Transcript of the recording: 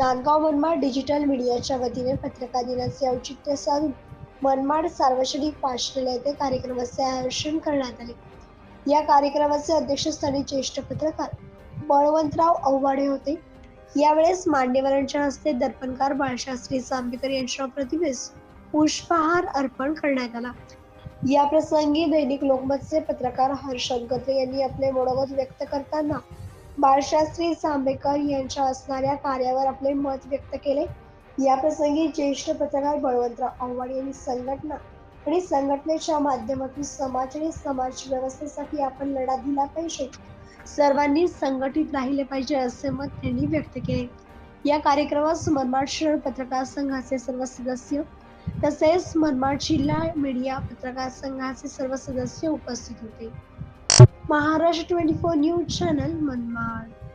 Nandgaon Manmad digital मीडियाच्या वतीने पत्रकार दिनाचे औचित्य साधून मनमाड सार्वजनिक वाचनालय येथे कार्यक्रमाचे आयोजन करण्यात आले. या कार्यक्रमाचे अध्यक्षस्थानी ज्येष्ठ पत्रकार बळवंतराव औवाडे होते. यावेळेस मान्यवरांच्या हस्ते दर्पणकार बाळशास्त्री जांभेकर यांच्या प्रतिमेस पुष्पहार अर्पण करण्यात आला. या प्रसंगी दैनिक लोकमतचे पत्रकार हर्षद गत्रे यांनी आपले मनोगत व्यक्त करताना बाळशास्त्री जांभेकर यांच्या असणाऱ्या कार्यावर आपले मत व्यक्त केले. या प्रसंगी ज्येष्ठ पत्रकार बळवंतराव आव्हाड यांनी संघटना आणि संघटनेच्या माध्यमातून समाज आणि समाज व्यवस्थेसाठी आपण लढा दिला पाहिजे. सर्वांनी संघटित राहिले पाहिजे असे मत त्यांनी व्यक्त केले. या कार्यक्रमास मनमाड शहर पत्रकार संघाचे सर्व सदस्य तसेच मनमाड जिल्हा मीडिया पत्रकार संघाचे सर्व सदस्य उपस्थित होते. Maharashtra twenty four news channel Manmad.